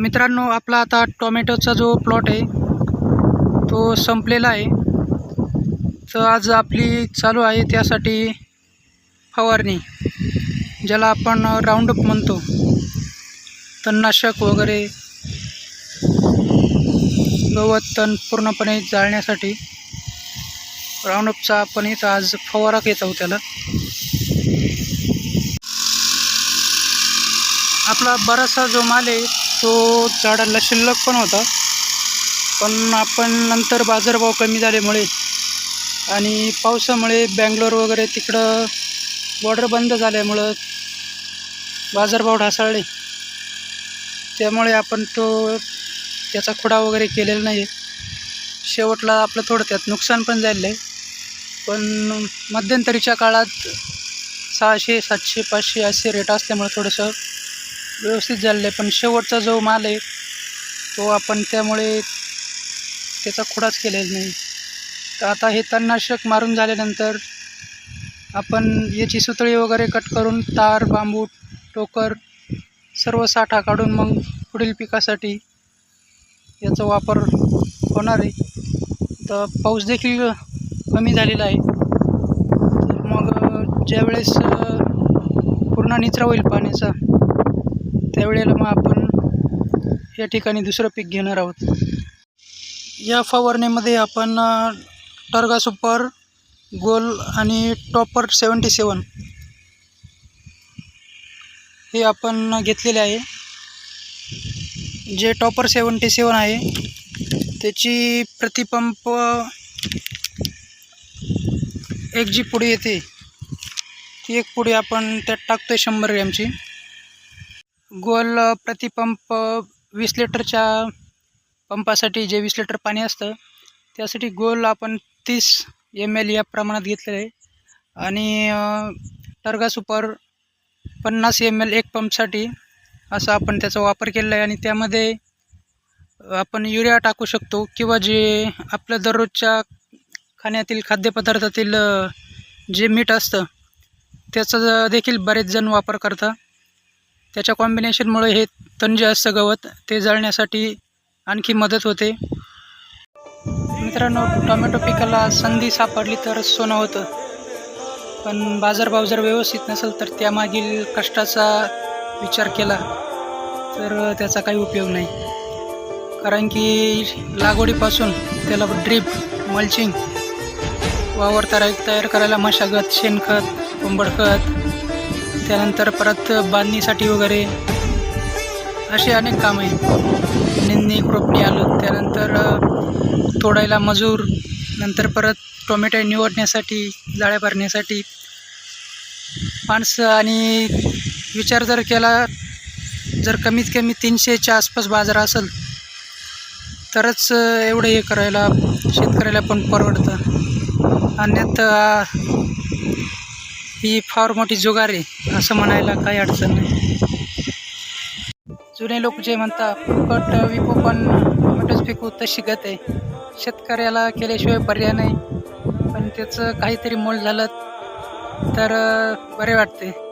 मित्रांनो आपला आता टोमॅटोचा जो प्लॉट आहे तो संपलेला आहे. तर आज आपली चालू आहे त्यासाठी फवारणी ज्याला आपण राऊंडअप म्हणतो. तणनाशक वगैरे गवत तण पूर्णपणे जाळण्यासाठी राऊंडअपचा आपण इथं आज फवारा घेत आहोत त्याला. आपला बराचसा जो माल आहे तो झाडाला शिल्लक पण होता. पण आपण नंतर बाजारभाव कमी झाल्यामुळे आणि पावसामुळे बँगलोर वगैरे तिकडं बॉर्डर बंद झाल्यामुळं बाजारभाव ढासळले. त्यामुळे आपण तो त्याचा खुडा वगैरे केलेला नाही शेवटला आपलं थोडं त्यात नुकसान पण झालेलं आहे. पण मध्यंतरीच्या काळात सहाशे सातशे पाचशे असे रेट असल्यामुळे थोडंसं व्यवस्थित झालेलं आहे. पण शेवटचा जो माल आहे तो आपण त्यामुळे त्याचा खुडाच केलेला नाही. तर आता हे तणनाशक मारून झाल्यानंतर आपण याची सुतळी वगैरे कट करून तार बांबू टोकर सर्व साठा काढून मग पुढील पिकासाठी याचा वापर होणार आहे. तर पाऊस देखील कमी झालेला आहे. तर मग ज्यावेळेस पूर्ण निचरा होईल पाण्याचा त्यावेळेला मग आपण या ठिकाणी दुसरं पीक घेणार आहोत. या फवारणीमध्ये आपण टर्गा सुपर गोल आणि टॉपर सेवन्टी सेवन हे आपण घेतलेले आहे. जे टॉपर सेवन्टी सेवन आहे त्याची प्रतिपंप एक जी पुडी येते ती एक पुडी आपण त्यात टाकतो आहे शंभर ग्रॅमची. गोल प्रतिपंप वीस लिटरच्या पंपासाठी जे वीस लिटर पाणी असतं त्यासाठी गोल आपण तीस एम एल या प्रमाणात घेतलेलं आहे. आणि टर्गा सुपर पन्नास एम एल एक पंपसाठी असा आपण त्याचा वापर केलेला आहे. आणि त्यामध्ये आपण युरिया टाकू शकतो किंवा जे आपलं दररोजच्या खाण्यातील खाद्यपदार्थातील जे मीठ असतं त्याचा देखील बरेच जण वापर करतात. त्याच्या कॉम्बिनेशनमुळे हे तण जे असतं गवत ते जळण्यासाठी आणखी मदत होते. मित्रांनो टोमॅटो पिकाला संधी सापडली तर सोनं होतं. पण बाजारभाव जर व्यवस्थित नसेल तर त्यामागील कष्टाचा विचार केला तर त्याचा काही उपयोग नाही. कारण की लागवडीपासून त्याला ड्रीप मल्चिंग वावर तयार तयार करायला मशागत शेणखत कोंबडखत त्यानंतर परत बांधणीसाठी वगैरे असे अनेक कामं आहे निंदणी खुरपणी आलं त्यानंतर तोडायला मजूर नंतर परत टोमॅटो निवडण्यासाठी जाळ्या भरण्यासाठी. माणसं आणि विचार जर केला जर कमीत कमी तीनशेच्या आसपास बाजार असेल तरच एवढं हे करायला शेतकऱ्याला पण परवडतं. अन्यथा ही फार मोठी जुगार आहे असं म्हणायला काही अडचण नाही. जुने लोक जे म्हणतात फुकट विकू पण टोमॅटोच पिकू तशी गत आहे. शेतकऱ्याला केल्याशिवाय पर्याय नाही. पण त्याचं काहीतरी मोल झालं तर बरे वाटते.